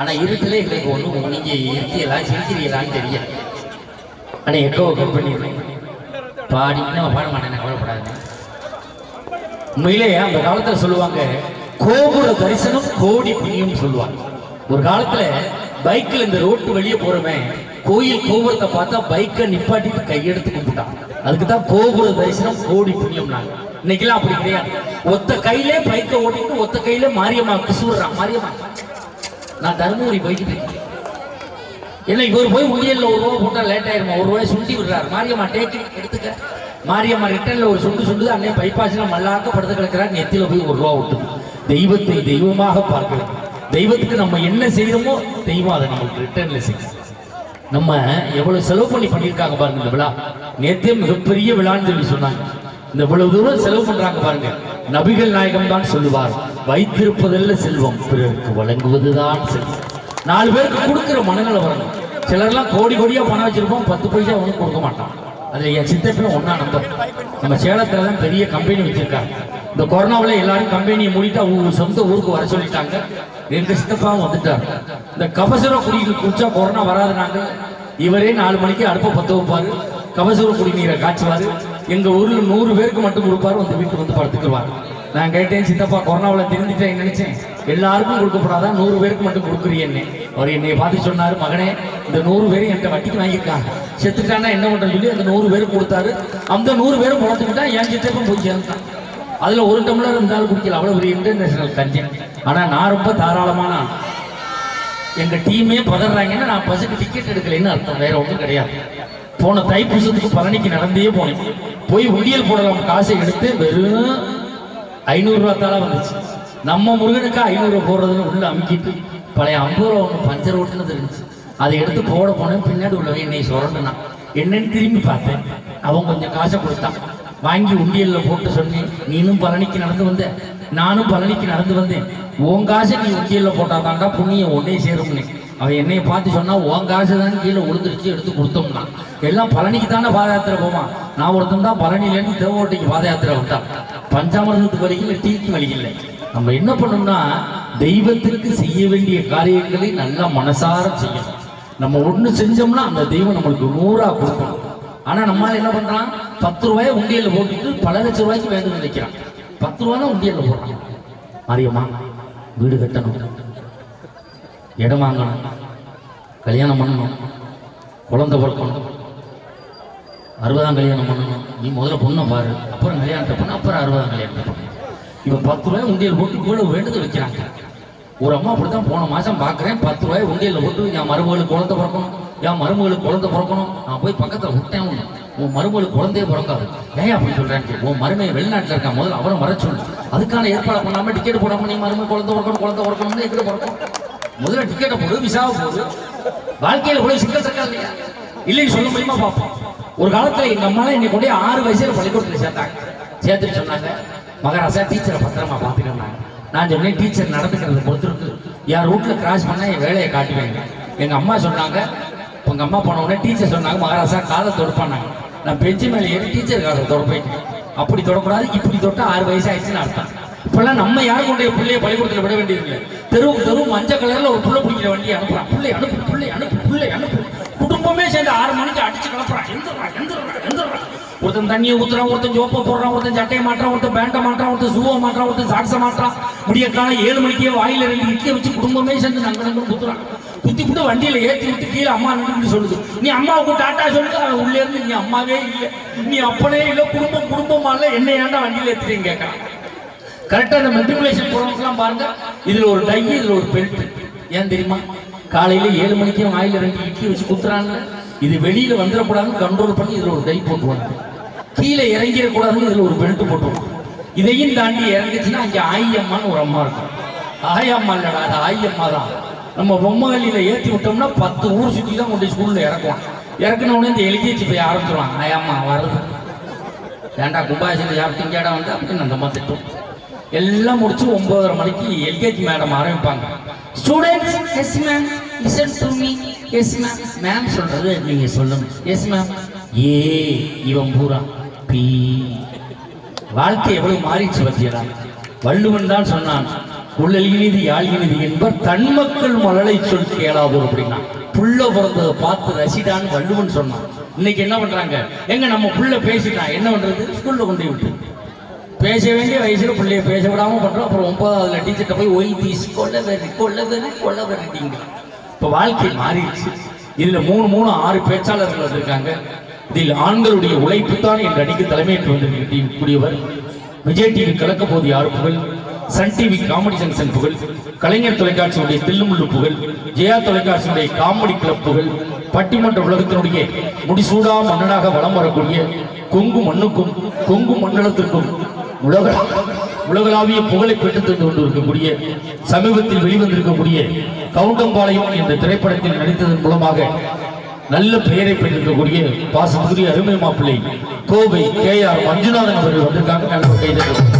ஆனா இருட்டுல எங்களுக்கு ஒண்ணும் நீங்க இருக்கீங்களா சிரிக்கிறீங்களான்னு தெரியல. ஆனா எட்டோ கட் பண்ணிடுறேன் பாடி நம்ம பாட மாட்டேன் கவலைப்படாது உண்மையிலே அந்த காலத்துல சொல்லுவாங்க கோபுர தரிசனம் கோடி புண்ணியம் சொல்லுவாங்க. ஒரு காலத்துல பைக்ல இந்த ரோட்டு வெளியே போறவன் கோயில் கோபுரத்தை பார்த்தா பைக்கை நிப்பாட்டிட்டு கையெடுத்து கும்பிட்டான். அதுக்கு தான் கோபுர தரிசனம் கோடி புண்ணியம் நாங்க இன்னைக்கெல்லாம் அப்படி கிடையாது. ஒத்த கையிலே பைக்கை ஓட்டிட்டு ஒத்த கையில மாரியம்மா கிசுறான் மாரியம்மா. நான் தருமபுரி போய்கிட்டு இருக்கேன். ஏன்னா இவர் போய் உண்டியல்ல ஒரு ரூபா போட்டால் லேட் ஆயிருமா? ஒரு ரூபாய் சுண்டி விடுறாரு. மாரியம்மா டேக்கு எடுத்துக்க. மாரியம்மா ரிட்டர்ன்ல ஒரு சுண்டு சுண்டு அன்னை பைபாஸ்ல மல்லாக்க படுத்து கிடக்கிறார். நெத்தியில் போய் ஒரு ரூபா விட்டு தெய்வத்தை தெய்வமாக பார்க்கிறது தெய்வத்துக்கு நம்ம என்ன செய்யணுமோ தெய்வம் அதை நமக்கு ரிட்டர்ன்ல செய்யும். நம்ம எவ்வளவு செலவு பண்ணி பண்ணியிருக்காங்க பாருங்க இந்த விழா. நேத்தே மிகப்பெரிய விழான்னு சொல்லி சொன்னாங்க. இந்த இவ்வளவு தூரம் செலவு பண்றாங்க பாருங்க. நபிகள் நாயகம் தான் சொல்லுவார். வைத்திருப்பதல்ல செல்வம் பிறருக்கு வழங்குவதுதான் செல்வம். நாலு பேருக்கு கொடுக்குற மனநிலை வரணும். சிலர்லாம் கோடி கோடியா பணம் வச்சிருப்போம் பத்து பைசா ஒன்றும் கொடுக்க மாட்டான் அதில் என் சித்தப்பையும் ஒன்னா நம்பர் நம்ம சேலத்துல தான் பெரிய கம்பெனி வச்சுருக்காங்க. இந்த கொரோனாவில் எல்லாரும் கம்பெனியை மூடிட்டு சொந்த ஊருக்கு வர சொல்லிட்டாங்க. எங்கள் சித்தப்பாவும் வந்துட்டார். இந்த கபசுர குடிநீர் குடிச்சா கொரோனா வராதுனாங்க. இவரே நாலு மணிக்கு அடுப்பை பற்ற வைப்பாரு. கபசுர குடிநீரை காய்ச்சுவார். எங்க ஊரில் நூறு பேருக்கு மட்டும் கொடுப்பாரு. வந்து வீட்டுக்கு வந்து படுத்துக்குவார் நான் கேட்டேன் சித்தப்பா கொரோனாவில் தெரிஞ்சுட்டேன் நினைச்சேன். எல்லாருக்கும் கொடுக்கப்படாதான் நூறு பேருக்கு மட்டும் கொடுக்குறீன்னு அவர் என்னை பார்த்து சொன்னார் மகனே இந்த நூறு பேரும் என்கிட்ட வட்டிக்கு வாங்கியிருக்காங்க. செத்துட்டான்னா என்ன பண்ணுறது சொல்லி அந்த நூறு பேருக்கு கொடுத்தாரு. அந்த நூறு பேரும் முளைச்சுக்கிட்டா என் சித்தப்பும் போய் சேர்ந்தான் அதில் ஒரு டம்ளர் இருந்தாலும் குடிக்கல. அவ்வளோ ஒரு இன்டர்நேஷனல் கஞ்சன். ஆனால் நான் ரொம்ப தாராளமான எங்கள் டீமே பதறாங்கன்னா நான் பஸ்ஸுக்கு டிக்கெட் எடுக்கலைன்னு அர்த்தம். வேற ஒன்றும் கிடையாது. போன தைப்பூசத்துக்கு பழனிக்கு நடந்தே போனேன். போய் உண்டியல் போடலாம் காசை எடுத்து வெறும் ஐநூறு ரூபா வந்துச்சு. நம்ம முருகனுக்கு ஐநூறு போடுறதுன்னு உள்ள அமுக்கிட்டு பழைய ஐம்பது ரூபா ஒன்று பஞ்சர் ஓட்டுனது இருந்துச்சு. அதை எடுத்து போட போனேன் பின்னாடி உள்ளவன் என்னை சுரண்டுனா என்னன்னு திரும்பி பார்த்தேன். அவன் கொஞ்சம் காசை கொடுத்தான். வாங்கி உண்டியலில் போட்டு சொன்னேன் நீனும் பழனிக்கு நடந்து வந்த. நானும் பழனிக்கு நடந்து வந்தேன். உன் காசை நீ கீழே போட்டாதான்டா புண்ணியம் ஒன்னே சேரும்னு. அவன் என்னைய பார்த்து சொன்னா உன் காசு தான் கீழே உளுந்துருச்சு எடுத்து கொடுத்தோம்னா. எல்லாம் பழனிக்கு தானே பாத யாத்திரை போவான் நான் ஒருத்தன் தான் பழனிலேருந்து தேவோட்டைக்கு பாத யாத்திரை வந்தான். பஞ்சாமிரதத்துக்கு வலிக்கல டீக்கு வலிக்கல நம்ம என்ன பண்ணோம்னா தெய்வத்திற்கு செய்ய வேண்டிய காரியங்களை நல்லா மனசார செய்யணும். நம்ம ஒன்று செஞ்சோம்னா அந்த தெய்வம் நம்மளுக்கு நூறா கொடுக்கணும். ஆனால் நம்மால என்ன பண்றான்? பத்து ரூபாயை உண்டியல்ல போட்டுட்டு பல லட்சம் ரூபாய்க்கு வேண்டும் நினைக்கிறான். பத்து ரூபா தான் உண்டியல்ல போடுறான். மாரியம்மா வீடு கட்டணும். இடம் வாங்கணும். கல்யாணம் பண்ணணும். குழந்தை பிறக்கணும். அறுபதாம் கல்யாணம் பண்ணணும். நீ முதல்ல பொண்ணை பாரு. அப்புறம் கல்யாணத்தை பண்ண. அப்புறம் அறுபதாம் கல்யாணத்தை பண்ணு. இவன் பத்து ரூபாய் உண்டியல் போட்டு இவ்வளவு வேண்டுதல் வைக்கிறாங்க. ஒரு அம்மா அப்படித்தான் போன மாதம் பார்க்குறேன் பத்து ரூபாய் உண்டியல்ல போட்டு என் மருமகளுக்கு குழந்தை பிறக்கணும். என் மருமகளுக்கு குழந்தை பிறக்கணும். நான் போய் பக்கத்தில் விட்டேன் ஒன்று உன் மருமகளுக்கு குழந்தையே பிறக்காது. ஏன் அப்படி சொல்றேன் உன் மருமையை வெளிநாட்டில் இருக்கா முதல்ல அவரை வர சொல்லு அதுக்கான ஏற்பாடு பண்ணாம டிக்கெட் போடாம நீ மருமை குழந்தை பிறக்கணும் குழந்தை பிறக்கணும்னு எங்க பிறக்கும். முதல்ல டிக்கெட்டை போடு விசாவை போடு. வாழ்க்கையில் இவ்வளவு சிக்கல் இருக்கா இல்லையா இல்லைன்னு சொல்ல முடியுமா பார்ப்போம். ஒரு காலத்துல எங்க அம்மாலாம் என்னை கூட ஆறு வயசுல பள்ளிக்கூடத்தில் சேர்த்தாங்க. சேர்த்துட்டு சொன்னாங்க மகாராசா டீச்சரை பத்திரமா பார்த்துக்கிறாங்க நான் சொன்னேன் டீச்சர் நடந்துக்கிறது பொறுத்திருக்கு. என் ரூட்ல கிராஸ் பண்ணா என் வேலையை காட்டுவேங்க எங்க அம்மா சொன்னாங்க உங்க அம்மா போன உடனே டீச்சர் சொன்னாங்க மகாராசா காதை தொடுப்பானாங்க நான் பெஞ்சு மேலே ஏறி டீச்சர் காதை தொடப்பேன் அப்படி தொடக்கூடாது இப்படி தொட்டா ஆறு வயசு ஆயிடுச்சுன்னு அர்த்தம். இப்பெல்லாம் நம்ம யாரும் கொண்டு போய் பிள்ளைய விட வேண்டியதில்லை. தெருவுக்கு தெரு மஞ்சள் கலரில் ஒரு புள்ள பிடிக்கிற வண்டியை அனுப்புறான். பிள்ளை அனுப்பு பிள்ளை அனுப்பு பிள்ளை அனுப்பு. குடும்பமே சேர்ந்து ஆறு மணிக்கு அடிச்சு கிளப்புறான். எந்திரா எந்திரா எந்திரா ஒருத்தன் தண்ணியை ஊத்துறான் ஒருத்தன் ஜோப்பை போடுறான் ஒருத்தன் சட்டையை மாட்டான் ஒருத்தன் பேண்ட்டை மாட்டான் ஒருத்தன் சூவை மாட்டான் ஒருத்தன் சாக்ஸை மாட்டான் முடிய காலம் ஏழு மணிக்கே வாயில ரெண்டு இட்லியை வச்சு குடும்பமே சேர்ந்து நங்க நங்க குத்துறான். குத்தி கூட வண்டியில ஏத்தி விட்டு கீழே அம்மா நின்று சொல்லுது. நீ அம்மாவுக்கு டாட்டா சொல்லுது அவன் உள்ளே இருந்து நீ அம்மாவே இல்லை. நீ அப்பனே இல்லை குடும்பம் குடும்பமா இல்லை என்ன ஏன்டா வண்டியில ஏத்துறீங்க கேட்கறான். கரெக்டா அந்த மெட்ரிகுலேஷன் போறவங்கலாம் பாருங்க. இதுல ஒரு டை இதுல ஒரு பெல்ட் ஏன் தெரியுமா? காலையில ஏழு மணிக்கு வாயில ரெண்டு இட்லி வச்சு குத்துறாங்க இது வெளியில வந்துடக்கூடாதுன்னு கண்ட்ரோல் பண்ணி இதுல ஒரு டை போட்டுருவாங்க. கீழே இறங்கிடக்கூடாதுன்னு இதுல ஒரு பெல்ட் போட்டுருவாங்க. இதையும் தாண்டி இறங்குச்சுன்னா ஆயி அம்மான்னு ஒரு அம்மா இருக்கும். ஆயம்மா இல்லடா அது அம்மா தான். நம்ம பொம்மகல்லியில ஏற்றி விட்டோம்னா பத்து ஊர் சுற்றி தான் கொண்டு ஸ்கூலில் இறக்குவான். இறக்குன உடனே இந்த எல்கேஜி போய் ஆரம்பிச்சிருவான் ஆயாம்மா வரது ஏண்டா கும்பாசில யார் திங்காடா வந்து? அப்படின்னு அந்த மாதிரி திட்டம். எல்லாம் முடிச்சு ஒன்பதரை மணிக்கு எல்கேஜி மேடம் ஆரம்பிப்பாங்க. Students yes ma'am listen to me yes ma'am ma'am சொல்றது நீங்க சொல்லணும் எஸ் மேம் ஏ இவன் பூரா பி. வாழ்க்கை எவ்வளவு மாறிடுச்சு பத்தியடா. வள்ளுவன் தான் சொன்னான் உள்ளலினிது யாழினிது என்பர் தன்மக்கள் மலலை சொல் கேளாதோர் அப்படின்னா புள்ள பிறந்ததை பார்த்து ரசிடான்னு வள்ளுவன் சொன்னான். இன்னைக்கு என்ன பண்றாங்க? எங்க நம்ம புள்ள பேசிட்டான் என்ன பண்றது? ஸ்கூல்ல கொண்டு விட்டு பேச வேண்டிய வயசுல பிள்ளைய பேச விடாம பண்றோம். அப்புறம் ஒன்பதாவதுல டீச்சர்கிட்ட போய் ஒய் தீஸ் கொள்ள வெறி கொள்ள வெறி கொள்ள வெறிட்டீங்க இப்போ வாழ்க்கை மாறிடுச்சு. இதுல மூணு மூணு ஆறு பேச்சாளர்கள் வந்திருக்காங்க. இதில் ஆண்களுடைய உழைப்பு தான் என் அணிக்கு தலைமையேற்று வந்திருக்கக்கூடியவர் விஜய் டிவி கலக்க போது யார் புகழ்? சன் டிவி காமெடி ஜங்ஷன் புகழ் கலைஞர் தொலைக்காட்சியுடைய தில்லுமுள்ளு புகழ் ஜெயா தொலைக்காட்சியுடைய காமெடி கிளப் புகழ் பட்டிமன்ற உலகத்தினுடைய முடிசூடா மன்னனாக வலம் வரக்கூடிய கொங்கு மண்ணுக்கும் கொங்கு மண்டலத்திற்கும் உலக உலகளாவிய புகழை பெற்றுத் தந்து கொண்டிருக்கக்கூடிய சமீபத்தில் வெளிவந்திருக்கக்கூடிய கவுண்டம்பாளையம் என்ற திரைப்படத்தில் நடித்ததன் மூலமாக நல்ல பெயரை பெற்றிருக்கக்கூடிய பாசத்துக்குரிய அருமை மாப்பிள்ளை கோவை கே ஆர் மஞ்சுநாதன் அவர்கள் வந்திருக்காங்க. நல்ல